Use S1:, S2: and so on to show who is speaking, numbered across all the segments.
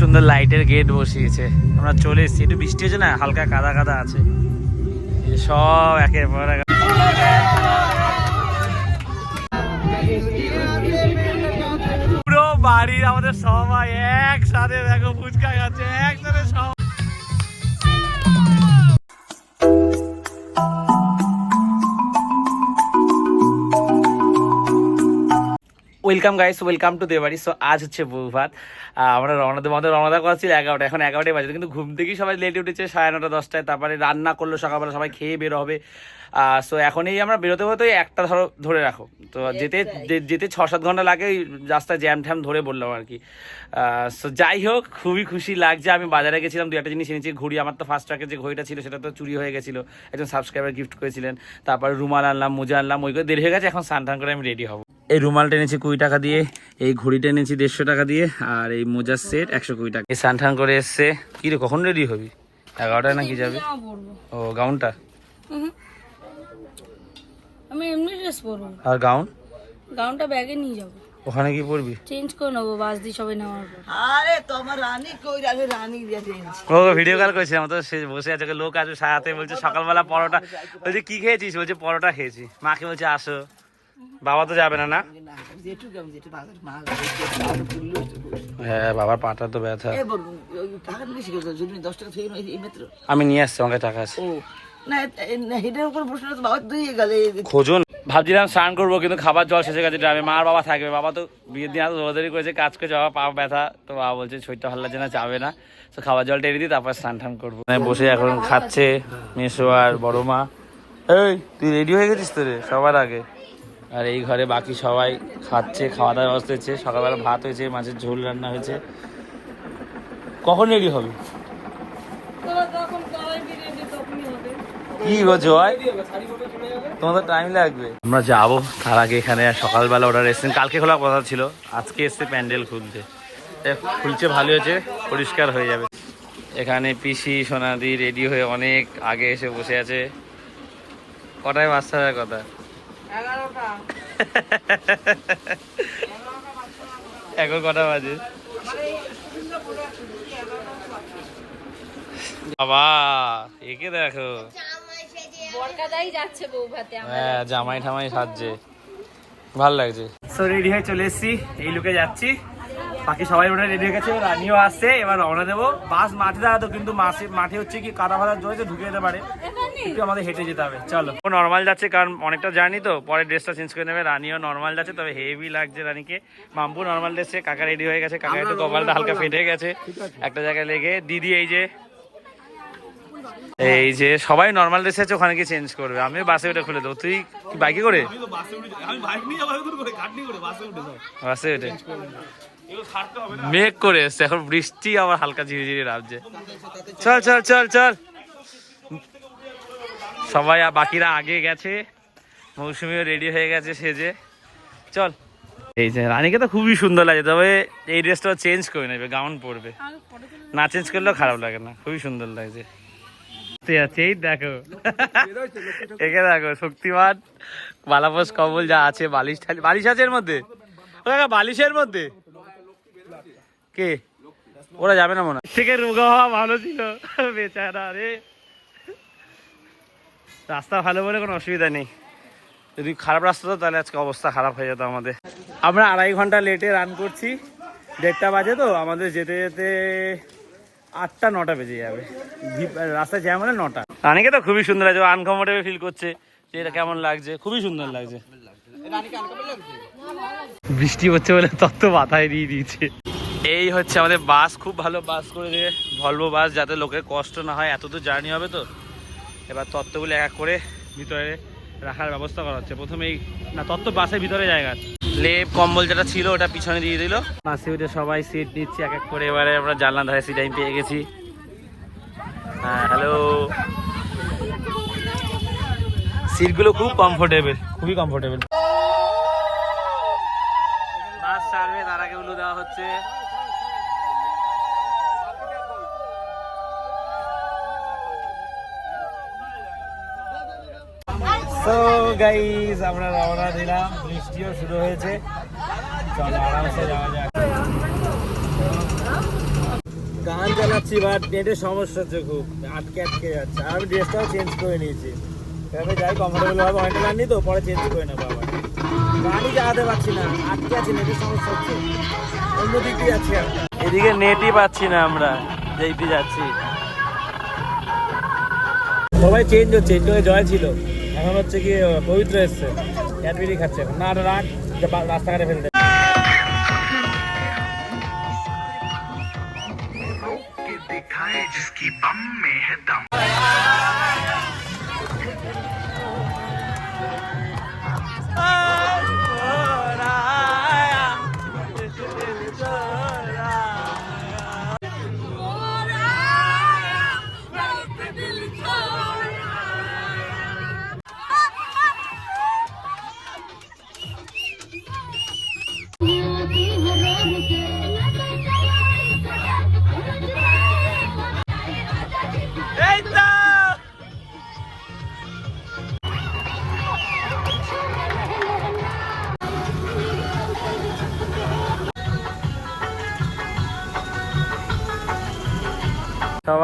S1: সুন্দর লাইটের গেট বসিয়েছে। আমরা চলে এসেছি। একটু বৃষ্টি হয়েছে না? হালকা কাদা কাদা আছে। সব একেবারে পুরো বাড়ির আমাদের সবাই একসাথে দেখো ফুচকা খাচ্ছে একসাথে welcome guys welcome to Debari so আজ হচ্ছে আহ, আমরা রওনা দেবো আমাদের রওনা দেওয়া ছিল এগারোটা এখন এগারোটায় বাজে। কিন্তু ঘুম থেকেই সবাই লেটে উঠেছে সাড়ে নটা দশটায়। তারপরে রান্না করল সকালবেলা সবাই খেয়ে বের হবে। সো এখন এই আমরা বেরোতে এই একটা ধরো ধরে রাখো। তো যেতে যেতে ছ সাত ঘণ্টা লাগে রাস্তায় জ্যাম ঠ্যাম ধরে বললাম আর কি। সো যাই হোক খুবই খুশি লাগছে। আমি বাজারে গেছিলাম দু একটা জিনিস এনেছি। ঘড়ি আমার তো ফার্স্ট ট্রাকের যে ঘড়িটা ছিল সেটা তো চুরি হয়ে গেছিল। একজন সাবস্ক্রাইবার গিফট করেছিলেন। তারপরে রুমাল আনলাম মোজা আনলাম ওই করে দেরি হয়ে গেছে। এখন স্নান টান করে আমি রেডি হব। এই রুমালটা এনেছি কুড়ি টাকা দিয়ে এই ঘড়িটা এনেছি দেড়শো টাকা দিয়ে আর এই মোজার সেট একশো কুড়ি টাকা। এই স্নান টান করে এসছে। কি রে কখন রেডি হবি? এগারোটায় নাকি যাবে? ও গাউনটা?
S2: আমি এমনি ড্রেস পরবো।
S1: আর গাউন?
S2: গাউনটা ব্যাগে নিয়ে যাব।
S1: ওখানে কি পরবি?
S2: চেঞ্জ করে নেব বাস দিয়ে সবাই নেওয়ার পর।
S3: আরে তোমার রানী কই রাখে রানী দিয়ে এনেছি
S1: ও ভিডিও কল করেছিলাম তো সে বসে আছে লোক আসবে সাথে বলছে সকালবেলা পরোটা। বলছে কি খেয়েছিস? বলছে পরোটা খেয়েছি। মাকে বলছে আসো। বাবা তো যাবে না না? হ্যাঁ বাবার পাটা তো ব্যথা। আমি নিয়ে আসছি আমার টাকা আছে। খোঁজুন ভাবছিলাম স্নান করব কিন্তু খাবার জল শেষে গেছে গ্রামে মা আর বাবা থাকবে বাবা তো বিয়ের দিন এত দৌড়াদৌড়ি করেছে কাজ করেছে বাবা পা ব্যথা। তো বাবা বলছে শরীরটা ভালো লাগছে না যাবে না। তো খাবার জল এনে দিই তারপর স্নান টান করব। বসে এখন খাচ্ছে মেসো আর বড় মা। এই তুই রেডি হয়ে গেছিস তো রে? সবার আগে। আর এই ঘরে বাকি সবাই খাচ্ছে খাওয়া দাওয়ার ব্যবস্থা হয়েছে সকালবেলা ভাত হয়েছে, মাছের ঝোল রান্না হয়েছে। কখন রেডি হবে? কি গো জয়? তোমাদের টাইম লাগবে। আমরা যাব তার আগে এখানে সকালবেলা অর্ডার এসেছেন কালকে খোলা কথা ছিল, আজকে এসছে প্যান্ডেল খুলতে। খুলছে ভালো হয়েছে, পরিষ্কার হয়ে যাবে। এখানে পিসি, সোনাদি রেডি হয়ে অনেক আগে এসে বসে আছে। কটায় বাচ্চা হয় কথা? এখন কটা বাজে? বাবা একে দেখো।
S2: বরকাদাই যাচ্ছে বউ ভাতে
S1: হ্যাঁ জামাই ঠামাই সাজছে। ভালো লাগছে। সো রেডি হয়ে চলে এসেছি এই লুকে যাচ্ছি। বাকি সবাই ওটা রেডি হয়ে গেছে রানিও আসছে এবার রওনা দেবো। বাস মাঠে দাঁড়াতো কিন্তু মাসে মাঠে হচ্ছে কি কাদা ফাদা জড়েছে ঢুকে যেতে পারে। একটু আমাদের হেঁটে যেতে হবে চলো। ও নর্মাল যাচ্ছে কারণ অনেকটা জার্নি তো পরে ড্রেসটা চেঞ্জ করে নেবে। রানিও নর্মাল যাচ্ছে তবে হেভি লাগছে রানীকে। মাম্পু নর্মাল ড্রেসে কাকা রেডি হয়ে গেছে কাকা একটু কপালটা হালকা ফেটে গেছে। একটা জায়গায় লেগে দিদি এই যে এই যে সবাই নর্মাল ড্রেস আছে ওখানে গিয়ে চেঞ্জ করবে। আমিও বাসে উঠে খুলে দেবো। তুই কি বাইকে করে? বাসে উঠে মেঘ করে এসছে এখন বৃষ্টি আবার হালকা ঝিরিঝিরি নামছে চল চল চল চল। সবাই আর বাকিরা আগে গেছে। মৌসুমিও রেডি হয়ে গেছে সেজে। চল। এই যে রানীকে তো খুবই সুন্দর লাগে তবে এই ড্রেসটা চেঞ্জ করে নেবে গাউন পরবে। না চেঞ্জ করলেও খারাপ লাগে না খুবই সুন্দর লাগছে। এই দেখো। একে দেখো শক্তিমান বালাপোস কবল যা আছে বালিশ ঠালি বালিশ আছে এর মধ্যে? বালিশের মধ্যে? কে? ওরা যাবে না মনে হয়। থেকে রোগা হওয়া ভালো ছিল বেচারা রে। রাস্তা ভালো বলে কোনো অসুবিধা নেই। যদি খারাপ রাস্তা তো তাহলে আজকে অবস্থা খারাপ হয়ে যেত আমাদের। আমরা আড়াই ঘণ্টা লেটে রান করছি। দেড়টা বাজে তো, আমাদের যেতে যেতে আটটা, নটা বেজে যাবে। রাস্তায় জ্যাম হলে নটা। রানীকে তো খুবই সুন্দর লাগছে আনকমফোর্টেবল ফিল করছে যে এটা কেমন লাগছে। খুবই সুন্দর লাগছে। বৃষ্টি হচ্ছে বলে তত্ত্ব মাথায় দিয়ে দিয়েছে। এই হচ্ছে আমাদের বাস খুব ভালো বাস করে দিয়ে ভলভো বাস যাতে লোকের কষ্ট না হয় এত তো জার্নি হবে তো। এবার তত্ত্বগুলো এক করে ভিতরে রাখার ব্যবস্থা করা হচ্ছে। প্রথমে এই না, তত্ত্ব বাসের ভিতরে জায়গা লেপ, কম্বল যেটা ছিল, ওটা পিছনে দিয়ে দিল। বাসে উঠে সবাই সিট নিচ্ছে, এক এক করে। এবারে আমরা জানলা ধারে সিট আমি পেয়ে গেছি। হ্যাঁ হ্যালো সিটগুলো খুব কমফোর্টেবল খুবই কমফোর্টেবল বাস ছাড়বে তার আগে উলু দেওয়া হচ্ছে। গাইস আমরা রওনা দিলাম, বৃষ্টিও শুরু হয়েছে। চলো আরামসে যাওয়া যাক।
S4: গান চালাচ্ছি বাট নেটের সমস্যা হচ্ছে খুব, আটকে আটকে যাচ্ছে। আর আমি ড্রেসটাও চেঞ্জ করে নিয়েছি। এভাবে যাই কমফোর্টেবল হবে অনেকটা গান তো, পরে চেঞ্জ করে নেব আবার। গানই চালাতে পারছি না, আটকে আছে, নেটের সমস্যা হচ্ছে। অন্য দিক যাচ্ছি
S1: এদিকে নেটই পাচ্ছি না আমরা যেইতে যাচ্ছি।
S4: সবাই চেঞ্জ হচ্ছে, একটু জয় ছিল। এখন হচ্ছে কি পবিত্র এসছে। ক্যাডবেরি খাচ্ছে না রাগ রাখ যে जिसकी রাস্তাঘাটে ফেলে है
S1: এই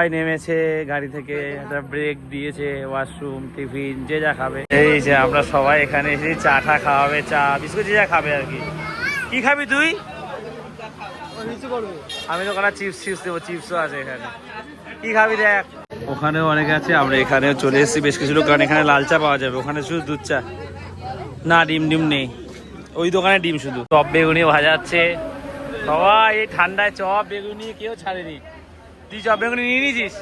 S1: সবাই নেমেছে গাড়ি থেকে ব্রেক দিয়েছে ওয়াশরুম টিফিন যে যা খাবে। এই যে আমরা সবাই এখানে এসে চা টা খাওয়াবে, চা, বিস্কুট যে যা খাবে আর কি। কি খাবি তুই? আমি তো ওখানে চিপস চিপস দেবো চিপসও আছে এখানে। কি খাবি দেখ। ওখানেও অনেকে আছে, আমরা এখানেও চলে এসেছি বেশ কিছু লোক, কারণ এখানে লাল চা পাওয়া যাবে, ওখানে শুধু দুধ চা। না, ডিম ডিম নেই। ওই দোকানে ডিম শুধু। চপ বেগুনি ভাজাচ্ছে সবাই, এই ঠান্ডায় চপ বেগুনি কেউ ছাড়েনি। তুই চপ বেগুনি নিয়ে নিয়েছিস?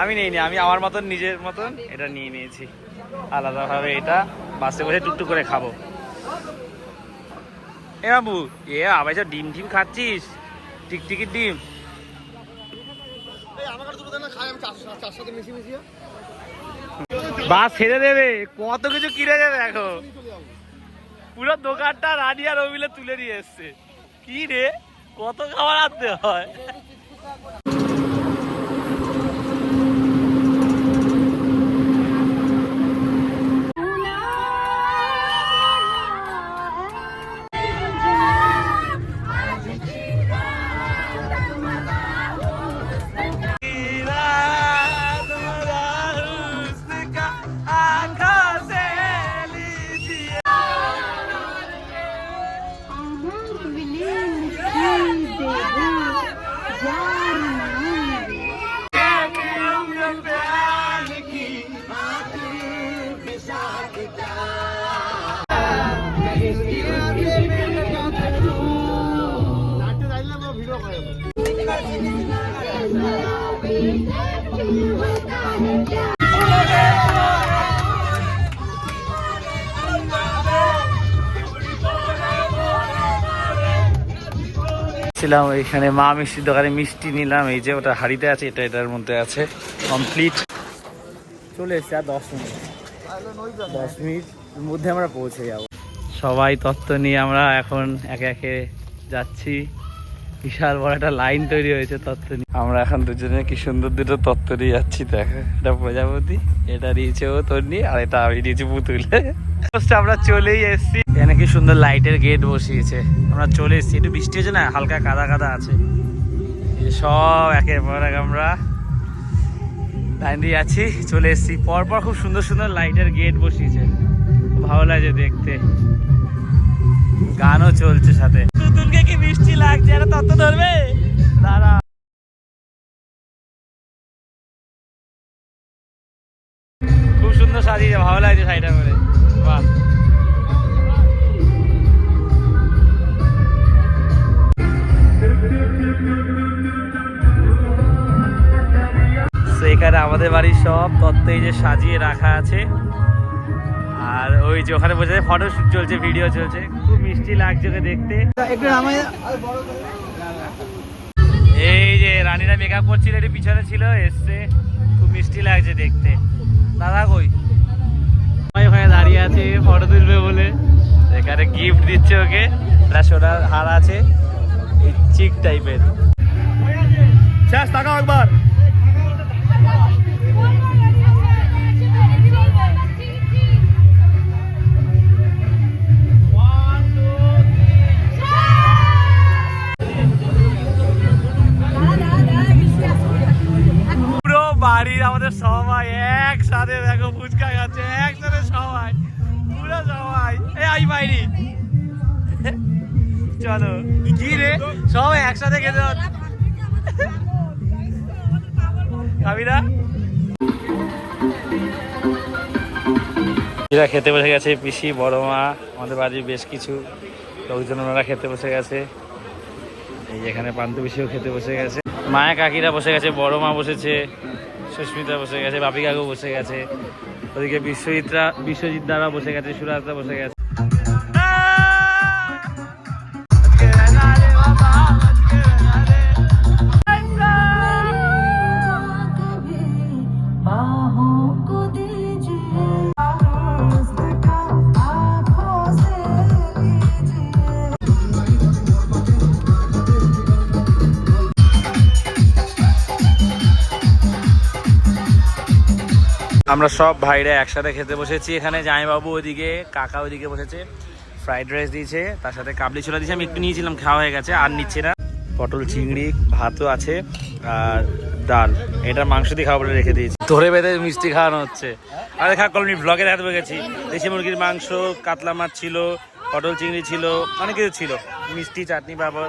S1: আমি নিইনি আমি আমার মতন নিজের মতন এটা নিয়ে নিয়েছি। আলাদাভাবে এটা বাসে বসে টুকটুক করে খাব। এ বাবু এ আবার সব ডিম টিম খাচ্ছিস? টিকটিকির ডিম? বাস ছেড়ে দেবে কত কিছু কিনে যাবে। দেখো পুরো দোকানটা রানি আর রবিলে তুলে নিয়ে এসছে। কি রে কত খাবার আনতে হয়? Thank you. ছিলাম এখানে মা মিষ্টির দোকানে মিষ্টি নিলাম, এই যে ওটা হাড়িতে আছে, এটা এটার মধ্যে আছে কমপ্লিট চলে এসছে আর দশ মিনিট। দশ মিনিট মধ্যে আমরা পৌঁছে যাব। সবাই তত্ত্ব নিয়ে আমরা এখন একে একে যাচ্ছি। বিশাল বড় একটা লাইন তৈরি হয়েছে তত্ত্ব নিয়ে। আমরা এখন দুজনে কি সুন্দর দুটো তত্ত্ব নিয়ে যাচ্ছি, দেখো। এটা প্রজাপতি, এটা দিয়েছে ও তোর নিয়ে আর এটা আমি দিয়েছি পুতুল। আমরা চলেই এসেছি। এখানে কি সুন্দর লাইটের গেট বসিয়েছে। আমরা চলে এসেছি। একটু বৃষ্টি হয়েছে না? হালকা কাদা কাদা আছে। সব একের পর এক আমরা লাইন দিয়ে আছি চলে এসেছি। পরপর খুব সুন্দর সুন্দর লাইটের গেট বসিয়েছে। ভালো লাগছে দেখতে। গানও চলছে সাথে। তুতুলকে কি বৃষ্টি লাগছে? আর তত্ত্ব ধরবে? দাঁড়া। খুব সুন্দর সাজিয়েছে ভালো লাগছে শাড়িটা করে বাহ। এখানে আমাদের বাড়ির সব তত্ত্ব যে সাজিয়ে রাখা আছে। আর ওই যে ওখানে বসে ফটো শুট চলছে ভিডিও চলছে। খুব মিষ্টি লাগছে ওকে দেখতে। এই যে রানীরা মেকআপ করছিল একটু পিছনে ছিল এসছে। খুব মিষ্টি লাগছে দেখতে। দাদা কই? সবাই ওখানে দাঁড়িয়ে আছে ফটো তুলবে বলে। এখানে গিফট দিচ্ছে ওকে। একটা সোনার হার আছে এই চিক টাইপের শেষ তাকাও একবার। আমাদের সবাই একসাথে দেখো ফুচকা খাচ্ছে, একসাথে সবাই, পুরো সবাই। এই আই বাইরি। চলো, কি রে? সবাই একসাথে খেতে খাবি না? এরা খেতে বসে গেছে, পিসি, বড় মা, আমাদের বাড়ির বেশ কিছু লোকজন ওনারা খেতে বসে গেছে। এই এখানে পান্ত পিসিও খেতে বসে গেছে। মায়া কাকিরা বসে গেছে, বড় মা বসেছে। সুস্মিতা বসে গেছে বাপি কাকু বসে গেছে, ওদিকে বিশ্বজিৎরা বিশ্বজিৎ দ্বারা বসে গেছে সুরাজরা বসে গেছে। আমরা সব ভাইরা একসাথে খেতে বসেছি। এখানে জামাইবাবু ওইদিকে, কাকা ওইদিকে বসেছে। ফ্রাইড রাইস দিয়েছে, তার সাথে কাবলি ছোলা দিয়েছে। আমি একটু নিয়েছিলাম, খাওয়া হয়ে গেছে, আর নিচ্ছে না। পটল, চিংড়ি, ভাতও আছে, আর ডাল। এটা মাংস দিয়ে খাওয়া বলে রেখে দিয়েছি। ধরে বেঁধে মিষ্টি খাওয়ানো হচ্ছে। আর দেখা কলোনি ব্লগে দেখাতে গেছি। দেশি মুরগির মাংস, কাতলা মাছ ছিল, পটল, চিংড়ি ছিল, অনেক কিছু ছিল। মিষ্টি, চাটনি, পাপড়।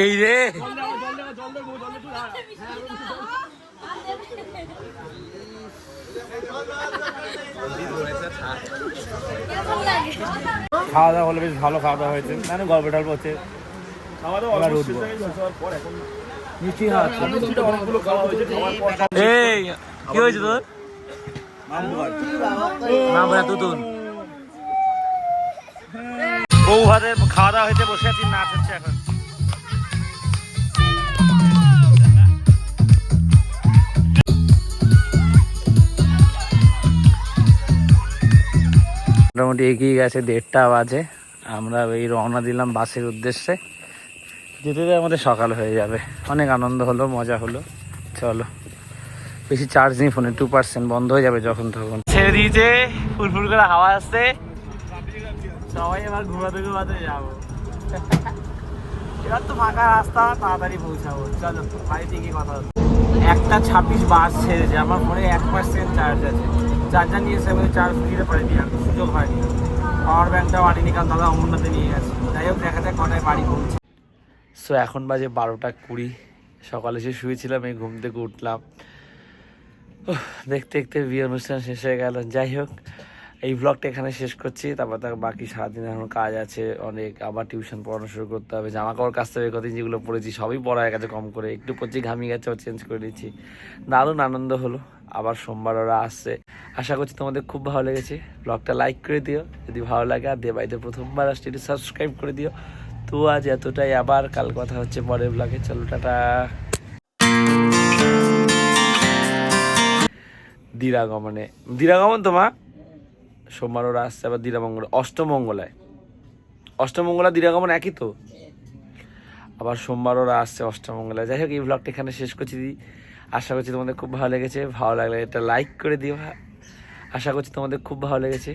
S1: এই রে। খাওয়া দাওয়া হলে বেশ ভালো খাওয়া দাওয়া হয়েছে। মানে গল্প টল্প হচ্ছে। মিষ্টি এই কি হয়েছে তোর? নাম তুতুন বউ ভাতে খাওয়া দাওয়া হয়েছে বসে আছি নাচ হচ্ছে এখন। মোটামুটি এগিয়ে গেছে, দেড়টা বাজে। আমরা এই রওনা দিলাম বাসের উদ্দেশ্যে। যেতে যেতে আমাদের সকাল হয়ে যাবে। অনেক আনন্দ হলো, মজা হলো। চলো। বেশি চার্জ নেই ফোনে টু পার্সেন্ট বন্ধ হয়ে যাবে যখন তখন। ছেড়ে দিয়েছে, ফুরফুর করে হাওয়া আসছে। সবাই এবার ঘুমাতে ঘুমাতে যাব। এবার তো ফাঁকা রাস্তা, তাড়াতাড়ি পৌঁছাবো। চলো, বাড়িতে গিয়ে কথা হচ্ছে। একটা ছাব্বিশ বাস ছেড়েছে আমার ফোনে এক পার্সেন্ট চার্জ আছে। চার্জার নিয়ে এসে আমি চার্জ দিতে পারিনি আর সুযোগ হয়নি। পাওয়ার ব্যাঙ্কটাও আনিনি কারণ দাদা অমরনাথে নিয়ে গেছে। যাই হোক, দেখা যাক কটায় বাড়ি পৌঁছে। সো এখন বাজে বারোটা কুড়ি। সকালে এসে শুয়েছিলাম, এই ঘুম থেকে উঠলাম। দেখতে দেখতে বিয়ে অনুষ্ঠান শেষ হয়ে গেল। যাই হোক এই ব্লগটা এখানে শেষ করছি। তারপর তার বাকি সারাদিন এখন কাজ আছে, অনেক আবার টিউশন পড়ানো শুরু করতে হবে। জামা কাপড় কাচতে হবে, কদিন যেগুলো পড়েছি সবই পড়া গেছে কম করে। একটু পড়ছি ঘামিয়ে গেছে চেঞ্জ করে দিচ্ছি দারুণ আনন্দ হলো। আবার সোমবার ওরা আসছে। আশা করছি তোমাদের খুব ভালো লেগেছে। ব্লগটা লাইক করে দিও। যদি ভালো লাগে আর দেবাইতে প্রথমবার আসছে, একটু সাবস্ক্রাইব করে দিও। তো আজ এতটাই। আবার কাল কথা হচ্ছে পরের ব্লগে চলো, টাটা। দিরাগমনে। দিরাগমন তো মা। সোমবার ওরা আসছে আবার দিরামঙ্গল অষ্টমঙ্গলায় অষ্টমঙ্গলা দীরাগমন একই তো? আবার সোমবার ওরা আসছে অষ্টমঙ্গলায় যাই হোক, এই ব্লগটা এখানে শেষ করছি দিদি। আশা করছি তোমাদের খুব ভালো লেগেছে। ভালো লাগলে এটা লাইক করে দিও। আশা করছি তোমাদের খুব ভালো লেগেছে।